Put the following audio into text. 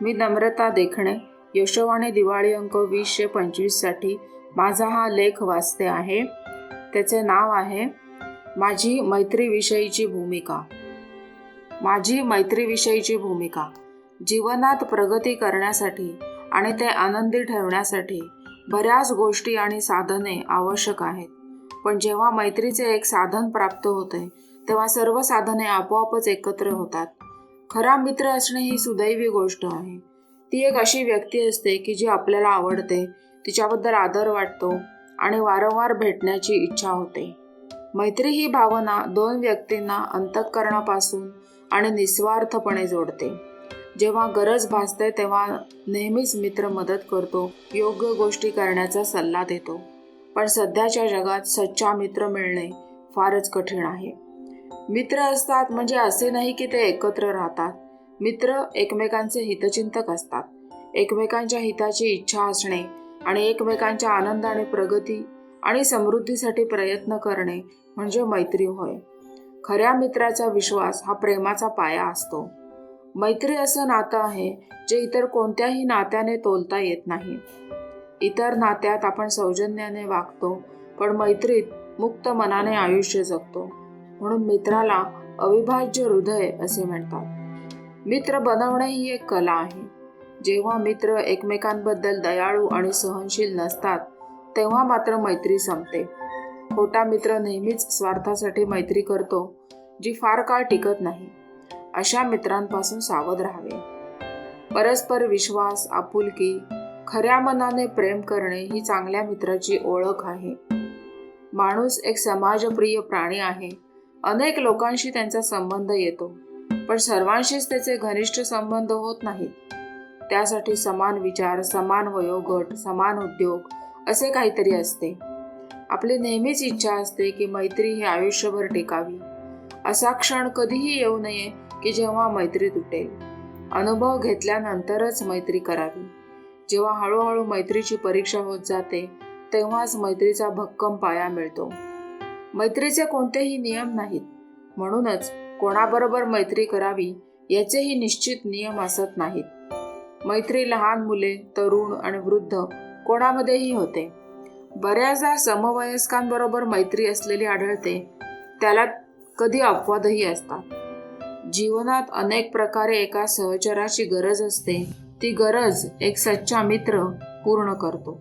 मी नम्रता देखणे यशोवाने दिवाळी अंक वीसशे पंचवीससाठी माझा हा लेख वाचते आहे. त्याचे नाव आहे माझी मैत्रीविषयीची भूमिका. माझी मैत्रीविषयीची भूमिका जीवनात प्रगती करण्यासाठी आणि ते आनंदी ठेवण्यासाठी बऱ्याच गोष्टी आणि साधने आवश्यक आहेत. पण जेव्हा मैत्रीचे एक साधन प्राप्त होते तेव्हा सर्व साधने आपोआपच एकत्र होतात. खरा मित्र असणे ही सुदैवी गोष्ट आहे. ती एक अशी व्यक्ती असते की जी आपल्याला आवडते तिच्याबद्दल आदर वाटतो आणि वारंवार भेटण्याची इच्छा होते. मैत्री ही भावना दोन व्यक्तींना अंतःकरणापासून आणि निस्वार्थपणे जोडते. जेव्हा गरज भासते तेव्हा नेहमीच मित्र मदत करतो योग्य गोष्टी करण्याचा सल्ला देतो. पण सध्याच्या जगात सच्चा मित्र मिळणे फारच कठीण आहे. मित्र असतात म्हणजे असे नाही की ते एकत्र राहतात. मित्र एकमेकांचे हितचिंतक असतात. एकमेकांच्या हिताची इच्छा असणे आणि एकमेकांच्या आनंदाने प्रगती आणि समृद्धीसाठी प्रयत्न करणे म्हणजे मैत्री होय. खऱ्या मित्राचा विश्वास हा प्रेमाचा पाया असतो. मैत्री असं नातं आहे जे इतर कोणत्याही नात्याने तोलता येत नाही. इतर नात्यात आपण सौजन्याने वागतो पण मैत्रीत मुक्त मनाने आयुष्य जगतो. म्हणून मित्राला अविभाज्य हृदय असे म्हणतात. मित्र बनवणे ही एक कला आहे. जेव्हा मित्र एकमेकांबद्दल दयाळू आणि सहनशील नसतात तेव्हा मात्र मैत्री संपते. खोटा मित्र नेहमीच स्वार्थासाठी मैत्री करतो जी फार काळ टिकत नाही. अशा मित्रांपासून सावध राहावे. परस्पर विश्वास आपुलकी खऱ्या मनाने प्रेम करणे ही चांगल्या मित्राची ओळख आहे. माणूस एक समाजप्रिय प्राणी आहे. अनेक लोकांशी त्यांचा संबंध येतो पण सर्वांशीच त्याचे घनिष्ठ संबंध होत नाहीत. त्यासाठी समान विचार समान वयोगट समान उद्योग असे काहीतरी असते. आपली नेहमीच इच्छा असते की मैत्री ही आयुष्यभर टिकावी. असा क्षण कधीही येऊ नये की जेव्हा मैत्री तुटेल. अनुभव घेतल्यानंतरच मैत्री करावी. जेव्हा हळूहळू मैत्रीची परीक्षा होत जाते तेव्हाच मैत्रीचा भक्कम पाया मिळतो. मैत्रीचे कोणतेही नियम नाहीत. म्हणूनच कोणाबरोबर मैत्री करावी याचेही निश्चित नियम असत नाहीत. मैत्री लहान मुले तरुण आणि वृद्ध कोणामध्येही होते. बऱ्याचदा समवयस्कांबरोबर मैत्री असलेली आढळते. त्याला कधी अपवादही असतात. जीवनात अनेक प्रकारे एका सहचराची गरज असते. ती गरज एक सच्चा मित्र पूर्ण करतो.